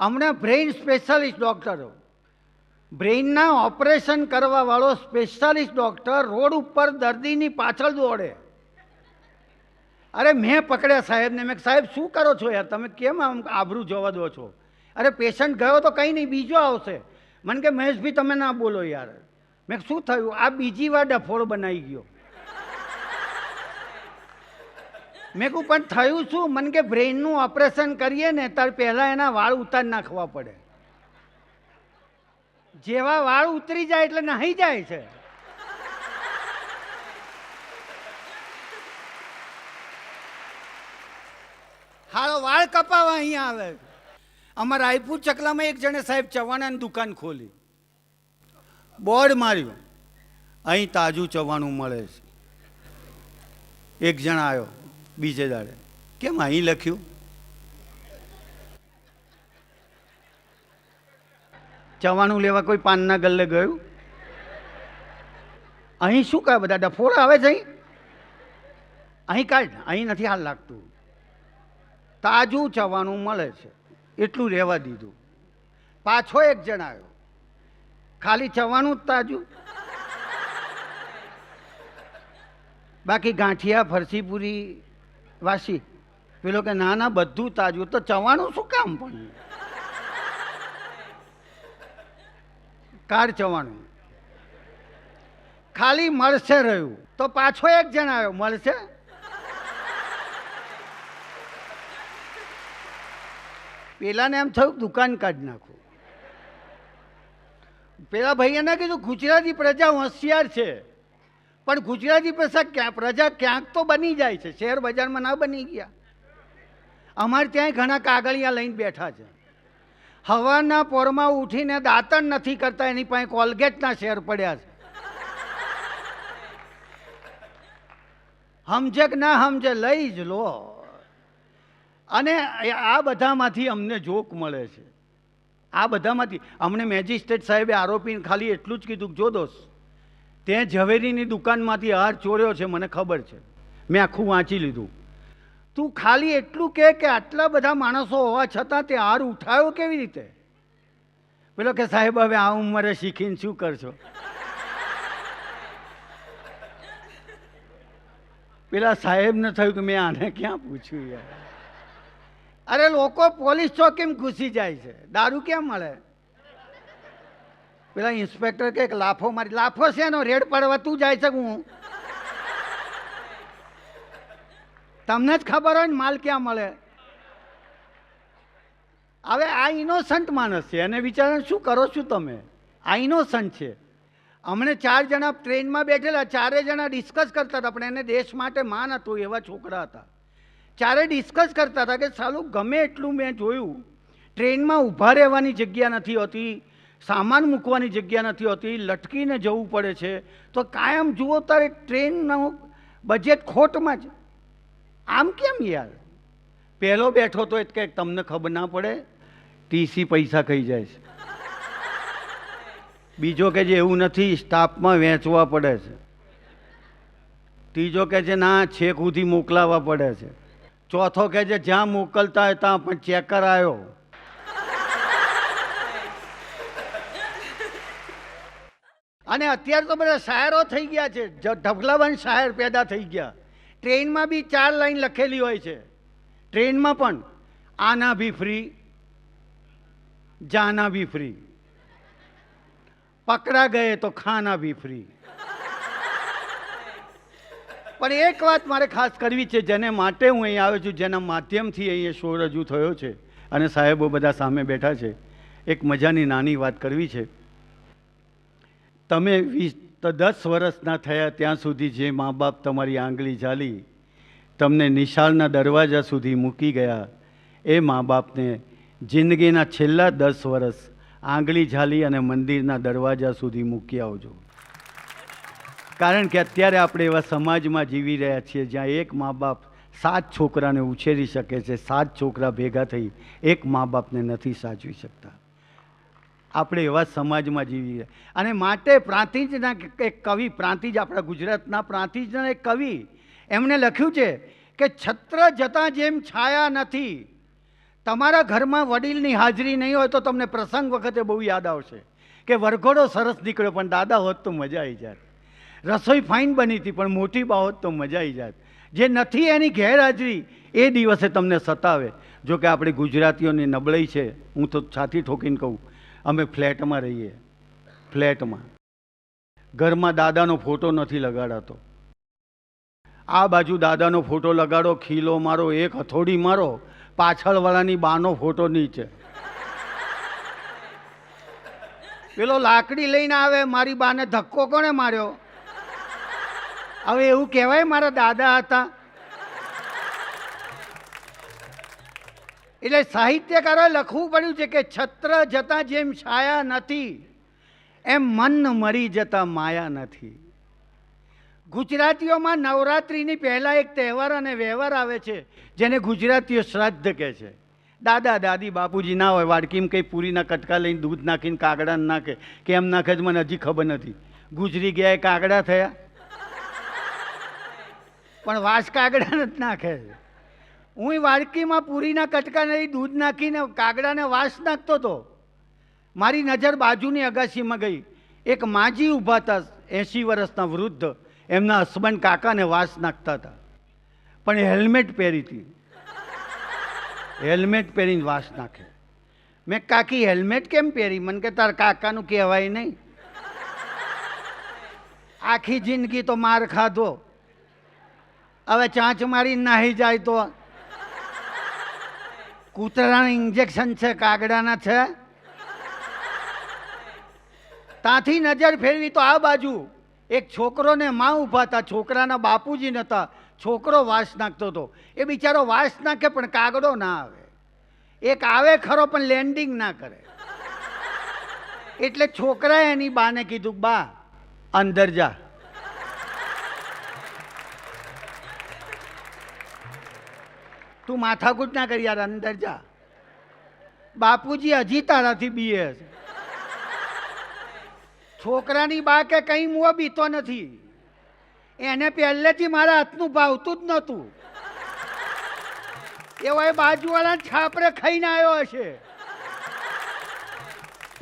હમણાં brain specialist ડૉક્ટરો. બ્રેઇનના ઓપરેશન કરવાવાળો સ્પેશિયાલિસ્ટ ડૉક્ટર રોડ ઉપર દર્દીની પાછળ દોડે. અરે મેં પકડ્યા સાહેબને. મેં સાહેબ, શું કરો છો યાર? તમે કેમ આમ આબરૂ જવા દો છો? અરે પેશન્ટ ગયો તો કંઈ નહીં, બીજો આવશે. મને કે, મહેશભાઈ, તમે ના બોલો યાર. મેં શું થયું? આ બીજી વાર ડફોડો બનાવી ગયો. મેં કહું, પણ થયું શું? મને કે બ્રેઇનનું ઓપરેશન કરીએ ને ત્યારે પહેલાં એના વાળ ઉતાર નાખવા પડે. જેવા વાળ ઉતરી જાય એટલે નહીં જાય છે. હાલો, વાળ કપાવા અહીંયા આવે. અમારા રાયપુર ચકલામાં એક જણે સાહેબ ચવાણાની દુકાન ખોલી. બોર્ડ માર્યું. અહીં તાજું ચવાણું મળે છે. એક જણ આવ્યો બીજે દાડે. કેમ અહીં લખ્યું? ચવાણું લેવા કોઈ પાનના ગલ્લે ગયું? અહીં શું કહે બધા ડફોડ આવે છે અહીં? કાઢ અહીં નથી હાલ લાગતું. તાજું ચવાણું મળે છે. એટલું રહેવા દીધું. પાછો એક જણ આવ્યો. ખાલી ચવાણું જ તાજું. બાકી ગાંઠિયા, ફરસીપુરી વાસી, પેલો કે, ના ના, બધું તાજું. તો ચવાણું શું કામ પણ? કાઢ ચવાણું. ખાલી મળશે રહ્યું. તો પાછો એક જણ આવ્યો, મળશે? પેલાને એમ થયું, દુકાન કાઢી નાખું. પેલા ભાઈએ એને કીધું, ગુજરાતી પ્રજા હોશિયાર છે. પણ ગુજરાતી પ્રજા ક્યાં, પ્રજા ક્યાંક તો બની જાય છે. શેર બજારમાં ના બની ગયા. અમારે ત્યાં ઘણા કાગળિયા લઈને બેઠા છે. હવાના પોરમાં ઉઠીને દાંતણ નથી કરતા, એની પાસે કોલગેટના શેર પડ્યા છે. સમજે કે ના સમજે લઈ જ લો. અને આ બધામાંથી અમને જોક મળે છે. આ બધામાંથી, અમને મેજિસ્ટ્રેટ સાહેબે આરોપીને ખાલી એટલું જ કીધું જો દોસ્ત તે ઝવેરીની દુકાનમાંથી હાર ચોર્યો છે, મને ખબર છે. મેં આખું વાંચી લીધું. તું ખાલી એટલું કે આટલા બધા માણસો હોવા છતાં તે હાર ઉઠાયો કેવી રીતે? પેલો કે, સાહેબ, હવે આ ઉંમરે શીખીને શું કરશો? પેલા સાહેબને થયું કે, મેં આને ક્યાં પૂછ્યું યાર? અરે, લોકો પોલીસ ચોકીમાં ઘૂસી જાય છે. દારૂ કેમ મળે? પેલા ઇન્સ્પેક્ટર કે લાફો મારી લાફો છે એનો, રેડ પાડવા તું જાય છે હું. તમને જ ખબર હોય ને માલ ક્યાં મળે. હવે આ ઇનોસન્ટ માણસ છે. એને વિચારો, શું કરો છો તમે? આ ઇનોસન્ટ છે. અમને ચાર જણા ટ્રેનમાં બેઠેલા ચારે જણા ડિસ્કસ કરતા હતા, પણ એને દેશ માટે માન હતું, એવા છોકરા હતા. ચારે ડિસ્કસ કરતા હતા કે સાલું ગમે એટલું મેં જોયું. ટ્રેનમાં ઊભા રહેવાની જગ્યા નથી હોતી. સામાન મૂકવાની જગ્યા નથી હોતી, લટકીને જવું પડે છે. તો કાયમ જુઓ તારે ટ્રેનનો બજેટ ખોટમાં જ. આમ કેમ યાર? પહેલો બેઠો તો એટલે કંઈક તમને ખબર ના પડે ટીસી પૈસા ખાઈ જાય છે. બીજો કે જે એવું નથી, સ્ટાફમાં વેચવા પડે છે. ત્રીજો કે છે, ના, છેક સુધી મોકલાવવા પડે છે. ચોથો કે છે, જ્યાં મોકલતા હોય ત્યાં પણ ચેકર આવ્યો. અને અત્યારે તો બધા શાયરો થઈ ગયા છે. ઢગલાબંધ શાયર પેદા થઈ ગયા. ટ્રેનમાં બી ચાર લાઈન લખેલી હોય છે. ટ્રેનમાં પણ આના બી ફ્રી, જાના બી ફ્રી. પકડા ગયે તો ખાના બી ફ્રી. પણ એક વાત મારે ખાસ કરવી છે, જેને માટે હું અહીં આવ્યો છું, જેના માધ્યમથી અહીંયા શો રજૂ થયો છે. અને સાહેબો બધા સામે બેઠા છે. એક મજાની નાની વાત કરવી છે. તમે વીસ દસ વર્ષના થયા ત્યાં સુધી જે મા બાપ તમારી આંગળી ઝાલી, તમને નિશાળના દરવાજા સુધી મૂકી ગયા, એ મા બાપને જિંદગીના છેલ્લા દસ વર્ષ આંગળી ઝાલી અને મંદિરના દરવાજા સુધી મૂકી આવજો. કારણ કે અત્યારે આપણે એવા સમાજમાં જીવી રહ્યા છીએ જ્યાં એક મા બાપ સાત છોકરાને ઉછેરી શકે છે, સાત છોકરા ભેગા થઈ એક મા બાપને નથી સાચવી શકતા. આપણે એવા સમાજમાં જીવીએ. અને માટે પ્રાંતિજના એક કવિ, પ્રાંતિજ આપણા ગુજરાતના પ્રાંતિજના એક કવિ, એમણે લખ્યું છે કે છત્ર જતાં જેમ છાયા નથી. તમારા ઘરમાં વડીલની હાજરી નહીં હોય તો તમને પ્રસંગ વખતે બહુ યાદ આવશે કે વરઘોડો સરસ નીકળ્યો, પણ દાદા હોત તો મજા આવી જાત. રસોઈ ફાઇન બની હતી, પણ મોટી બા તો મજા આવી જાત. જે નથી એની ગેરહાજરી, એ દિવસે તમને સતાવે. જો કે આપણી ગુજરાતીઓની નબળાઈ છે, હું તો છાતી ઠોકીને કહું. અમે ફ્લેટમાં રહીએ. ફ્લેટમાં. ઘરમાં દાદાનો ફોટો નથી લગાડાતો. આ બાજુ દાદાનો ફોટો લગાડો, ખીલો મારો, એક હથોડી મારો, પાછળવાળાની બાનો ફોટો નીચે. પેલો લાકડી લઈને આવે, મારી બાને ધક્કો કોણે માર્યો? હવે એવું કહેવાય, મારા દાદા હતા. એટલે સાહિત્યકારોએ લખવું પડ્યું છે કે છત્ર જતા જેમ છાયા નથી, એમ મન મરી જતા માયા નથી. ગુજરાતીઓમાં નવરાત્રિની પહેલાં એક તહેવાર અને વ્યવહાર આવે છે, જેને ગુજરાતીઓ શ્રાદ્ધ કહે છે. દાદા, દાદી, બાપુજી ના હોય, વાડકીમ કંઈ પૂરીના કટકા લઈને દૂધ નાખીને કાગડા નાખે, કે એમ નાખે જ મને હજી ખબર નથી. ગુજરી ગયા એ કાગડા થયા? પણ વાસ કાગડા જ નાખે. છે હું વાડકીમાં પૂરીના કટકા નહીં દૂધ નાખીને કાગડાને વાસ નાખતો હતો મારી નજર બાજુની અગાશીમાં ગઈ. એક માજી ઊભા હતા એંશી વર્ષના વૃદ્ધ. એમના હસબન્ડ કાકાને વાસ નાખતા હતા. પણ હેલ્મેટ પહેરી હતી. હેલ્મેટ પહેરીને વાસ નાખે. મેં કાકી, હેલ્મેટ કેમ પહેરી? મને કે, તાર કાકાનું કહેવાય નહીં. આખી જિંદગી તો માર ખાધો. હવે ચાંચ મારી નાહી જાય તો કૂતરાના ઇન્જેક્શન છે, કાગડાના છે. ત્યાંથી નજર ફેરવી તો આ બાજુ. એક છોકરોને મા ઊભા હતા, છોકરાના બાપુજી નહોતા છોકરો વાસ નાખતો હતો. એ બિચારો વાસ નાખે પણ કાગડો ના આવે. એક આવે ખરો પણ લેન્ડિંગ ના કરે. એટલે છોકરાએ એની બાને કીધું, બા, અંદર જા. તું માથાકૂટ ના કરી યાર, અંદર જા. બાપુજી હજી તારાથી બીએ છોકરાની બા કે કઈ મુઓ બીતો નથી. એને પહેલેથી મારા હાથનું ભાવતું જ નહોતું. એવો એ બાજુવાળા છાપરે ખાઈને આવ્યો હશે.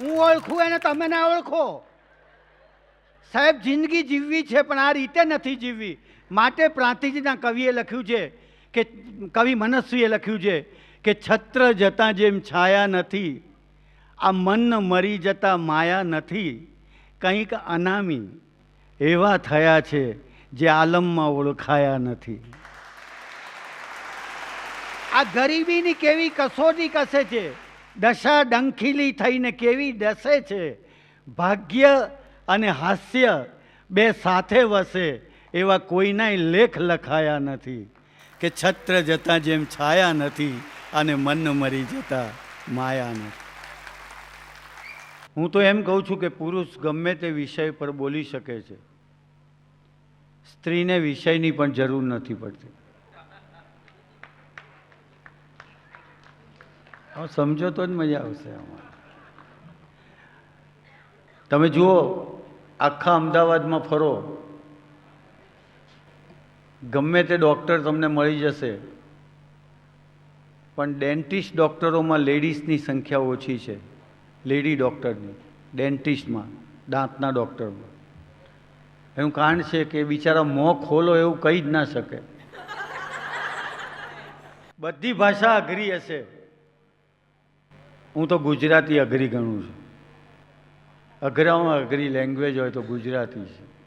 હું ઓળખું એને, તમે ના ઓળખો. સાહેબ, જિંદગી જીવવી છે, પણ આ રીતે નથી જીવવી. માટે પ્રાંતિજીના કવિએ લખ્યું છે કે કવિ મનસ્વીએ લખ્યું છે કે છત્ર જતા જેમ છાયા નથી, આ મન મરી જતા માયા નથી, કંઈક અનામી એવા થયા છે જે આલમમાં ઓળખાયા નથી. આ ગરીબીની કેવી કસોટી કસે છે? દશા ડંખીલી થઈને કેવી ડસે છે? ભાગ્ય અને હાસ્ય બે સાથે વસે એવા કોઈનાય લેખ લખાયા નથી. કે છત્ર જતા જેમ છાયા નથી અને મન મરી જતા માયા નથી. હું તો એમ કહું છું કે પુરુષ ગમે તે વિષય પર બોલી શકે છે. સ્ત્રીને વિષયની પણ જરૂર નથી પડતી. સમજો તો જ મજા આવશે અમારે તમે જુઓ, આખા અમદાવાદમાં ફરો. ગમે તે ડૉક્ટર તમને મળી જશે. પણ ડેન્ટિસ્ટ ડૉક્ટરોમાં લેડીઝની સંખ્યા ઓછી છે. લેડી ડૉક્ટરની, ડેન્ટિસ્ટમાં, દાંતના ડૉક્ટરમાં. એનું કારણ છે કે બિચારા મોં ખોલો એવું કહી જ ના શકે. બધી ભાષા અઘરી હશે. હું તો ગુજરાતી અઘરી ગણું છું. અઘરામાં અઘરી લેંગ્વેજ હોય તો ગુજરાતી છે.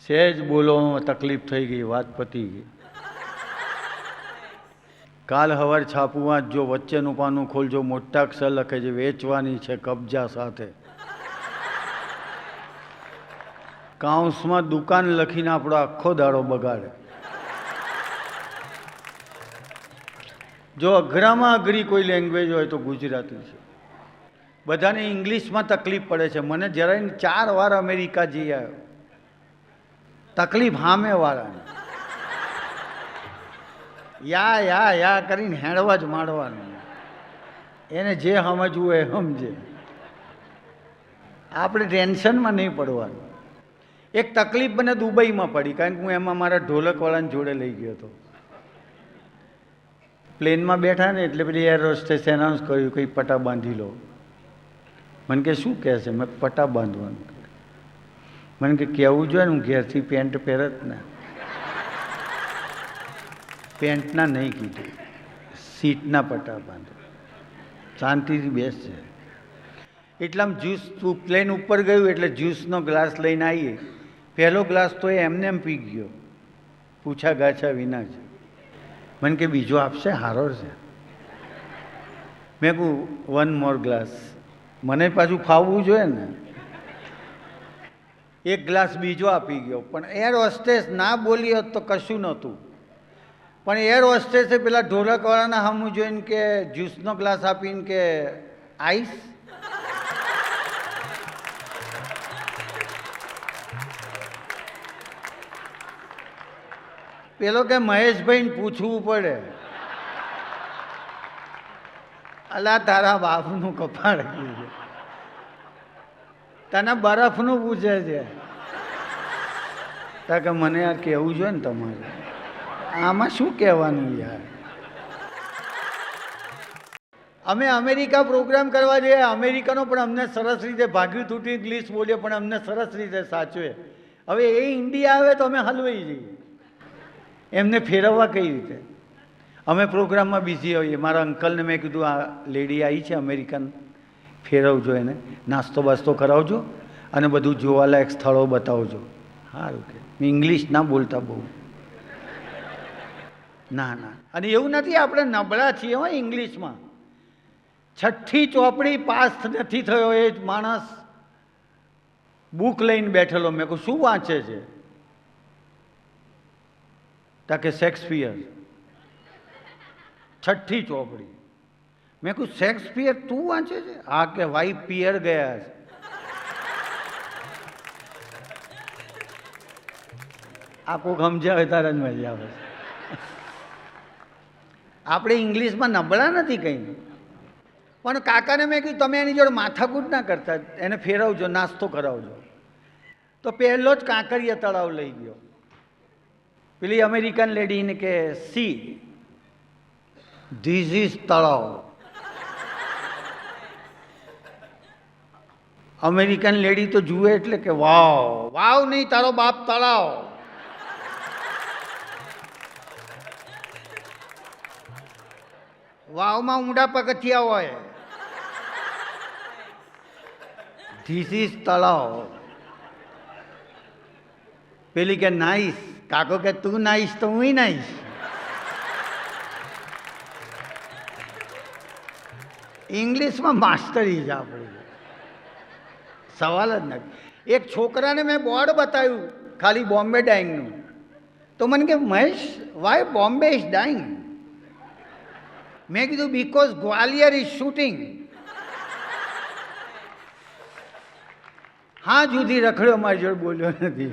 સહેજ બોલવામાં તકલીફ થઈ ગઈ, વાત પતી ગઈ. કાલ હવાર છાપુમાં જો વચ્ચેનું પાનું ખોલજો, મોટા અક્ષર લખે છે, વેચવાની છે કબજા સાથે. કાઉન્સમાં દુકાન લખીને આપણો આખો દાડો બગાડે. જો અઘરામાં અઘરી કોઈ લેંગ્વેજ હોય તો ગુજરાતી છે. બધાને ઇંગ્લિશમાં તકલીફ પડે છે. મને જરાય ચાર વાર અમેરિકા જઈ આવ્યો. તકલીફ હામે વાળાને. યા યા યા કરીને હેડવા જ માંડવાનું. એને જે સમજવું એ સમજે. આપણે ટેન્શનમાં નહીં પડવાનું. એક તકલીફ મને દુબઈમાં પડી, કારણ કે હું એમાં મારા ઢોલકવાળાને જોડે લઈ ગયો હતો. પ્લેનમાં બેઠા ને એટલે પેલી એર હોસ્ટેસ એનાઉન્સ કર્યું, કંઈ પટા બાંધી લો. મને કે, શું કહે છે? મેં પટા બાંધવાનું. મને કે કહેવું જોઈએ હું ઘેરથી પેન્ટ પહેરત ને. પેન્ટના નહીં કીધું. સીટના પટા બાંધો. શાંતિથી બેસશે એટલામાં જ્યુસ પ્લેન ઉપર ગયું એટલે જ્યુસનો ગ્લાસ લઈને આવીએ. પહેલો ગ્લાસ તો એ એમને એમ પી ગયો. પૂછા ગાછા વિના જ. મને કે બીજો આપશે, હારો છે. મેં કહું વન મોર ગ્લાસ મને પાછું ફાવવું જોઈએ ને. એક ગ્લાસ બીજો આપી ગયો. પણ એર હોસ્ટેસ ના બોલી હોત તો કશું નહોતું. પણ એર હોસ્ટેસે પેલા ઢોલકવાળાના સામું જોઈને કે જ્યુસનો ગ્લાસ આપીને કે આઈસ? પેલો કે મહેશભાઈને પૂછવું પડે. અલા, તારા બાપનું કપાળ તને બરફનું પૂછે છે. તા કે મને આ કહેવું જોઈએ ને તમારે. આમાં શું કહેવાનું યાર? અમે અમેરિકા પ્રોગ્રામ કરવા જઈએ. અમેરિકનો પણ અમને સરસ રીતે ભાગ્યું તૂટી ઇંગ્લિશ બોલીએ પણ અમને સરસ રીતે સાચવે. હવે એ ઇન્ડિયા આવે તો અમે હલવાઈ જઈએ. એમને ફેરવવા કઈ રીતે? અમે પ્રોગ્રામમાં બિઝી હોઈએ. મારા અંકલને મેં કીધું, આ લેડી આવી છે અમેરિકન. ફેરવજો એને. નાસ્તો બાસ્તો કરાવજો અને બધું જોવાલાયક સ્થળો બતાવજો. સારું કે. ઇંગ્લિશ ના બોલતા બહુ. ના ના. અને એવું નથી આપણે નબળા છીએ હોય ઇંગ્લિશમાં છઠ્ઠી ચોપડી પાસ નથી થયો એ જ માણસ બુક લઈને બેઠેલો. મેં કહું, શું વાંચે છે? તા કે શેક્સપિયર છઠ્ઠી ચોપડી. મેં કહું શેક્સપિયર તું વાંચે છે? હા કે, વાઈ પિયર ગયા છે. આ કોક સમજાવે તારે જ મજા આવે આપણે ઇંગ્લિશમાં નબળા નથી કંઈ. પણ કાકાને મેં કીધું, તમે એની જોડે માથાકૂટ ના કરતા, એને ફેરવજો, નાસ્તો કરાવજો. તો પહેલો જ કાંકરિયા તળાવ લઈ ગયો. પેલી અમેરિકન લેડીને કે, સી ધીઝ ઇઝ તળાવ. અમેરિકન લેડી તો જુએ એટલે કે, વાવ વાવ નહીં, તારો બાપ તળાવ. વાવમાં ઊંડા પગથિયા હોય. ધીસ ઇઝ તળાવ પેલી કે નાઈશ કાકો કે તું નાઈશ તો હું નાઈશ ઇંગ્લિશમાં માસ્ટરી છે આપણી. સવાલ જ નથી. એક છોકરાને મેં બોર્ડ બતાવ્યું, ખાલી બોમ્બે ડાઈંગનું તો મને કે, Mahesh why Bombay is dying મેં કીધું બીકોઝ ગ્વાલિયર ઇઝ શૂટિંગ હા જુદી રખડ્યો મારી જોડે બોલ્યો નથી.